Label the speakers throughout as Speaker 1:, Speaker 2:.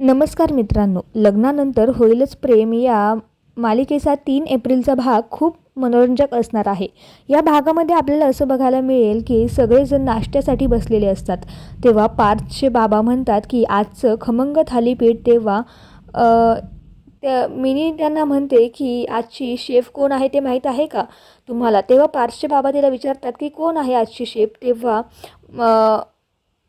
Speaker 1: नमस्कार मित्रांनो. लग्नानंतर होईलच प्रेम या मालिकेचा तीन एप्रिलचा भाग खूप मनोरंजक असणार आहे. या भागामध्ये आपल्याला असं बघायला मिळेल की सगळेजण नाश्त्यासाठी बसलेले असतात. तेव्हा पार्थचे बाबा म्हणतात की आजचं खमंग थालीपीठ तेव्हा त्या मिनी त्यांना म्हणते की आजची शेफ कोण आहे ते माहीत आहे का? तुम्हाला. तेव्हा पार्थचे बाबा तिला विचारतात की कोण आहे आजची शेफ? तेव्हा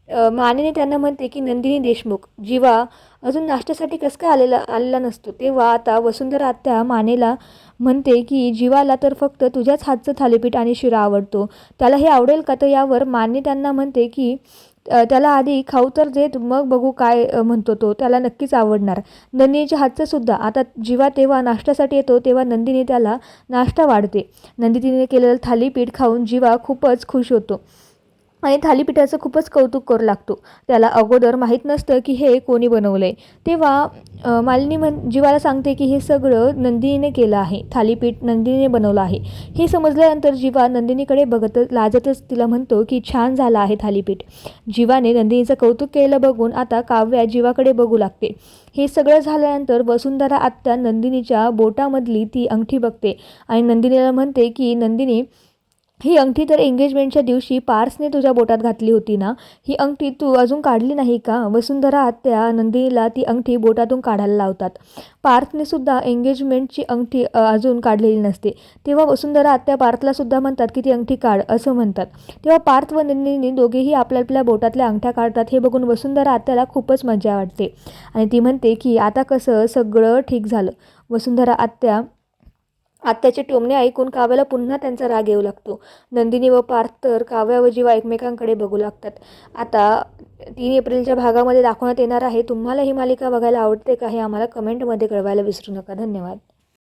Speaker 1: मानेने त्यांना म्हणते की नंदिनी देशमुख जीवा अजून नाश्त्यासाठी कसं काय आलेला आलेला नसतो. तेव्हा आता वसुंधरा आत्या मानेला म्हणते की जीवाला तर फक्त तुझ्याच हातचं थालीपीठ आणि शिरा आवडतो. त्याला हे आवडेल का? तर यावर माने त्यांना म्हणते की त्याला आधी खाऊ तर देत मग बघू काय म्हणतो तो. त्याला नक्कीच आवडणार. नंदिनीच्या हातचं सुद्धा. आता जीवा तेव्हा नाश्त्यासाठी येतो तेव्हा नंदिनी त्याला नाश्ता वाढते. नंदिनीने केलेलं थालीपीठ खाऊन जीवा खूपच खुश होतो. आणि थालीपीठाचं खूपच कौतुक करू लागतो. त्याला अगोदर माहीत नसतं की हे कोणी बनवलं आहे तेव्हा मालिनी म्हण जीवाला सांगते की हे सगळं नंदिनीने केलं आहे. थालीपीठ नंदिनीने बनवलं आहे. हे समजल्यानंतर जीवा नंदिनीकडे बघतच लाजतच तिला म्हणतो की छान झालं आहे थालीपीठ. जीवाने नंदिनीचं कौतुक केलं बघून आता काव्या जीवाकडे बघू लागते. हे सगळं झाल्यानंतर वसुंधरा आत्या नंदिनीच्या बोटामधली ती अंगठी बघते आणि नंदिनीला म्हणते की नंदिनी ही अंगठी तर एंगेजमेंटच्या दिवशी पार्सने तुझ्या बोटात घातली होती ना? ही अंगठी तू अजून काढली नाही का? वसुंधरा आत्या नंदिनीला ती अंगठी बोटातून काढायला लावतात. पार्थने सुद्धा एंगेजमेंटची अंगठी अजून काढलेली नसते. तेव्हा वसुंधरा आत्या पार्थला सुद्धा म्हणतात की ती अंगठी काढ असं म्हणतात. तेव्हा पार्थ व नंदिनी दोघेही आपल्या आपल्या बोटातल्या अंगठ्या काढतात हे बघून वसुंधरा आत्याला खूपच मजा वाटते. आणि ती म्हणते की आता कसं सगळं ठीक झालं. वसुंधरा आत्या आत्याचे टोमणे ऐकून काव्याला पुन्हा त्यांचा राग येऊ लागतो. नंदिनी व पार्थ तर काव्या व जीवा एकमेकांकडे बघू लागतात. आता तीन एप्रिलच्या भागामध्ये दाखवण्यात येणार आहे तुम्हाला ही मालिका बघायला आवडते का हे आम्हाला कमेंटमध्ये कळवायला विसरू नका. धन्यवाद.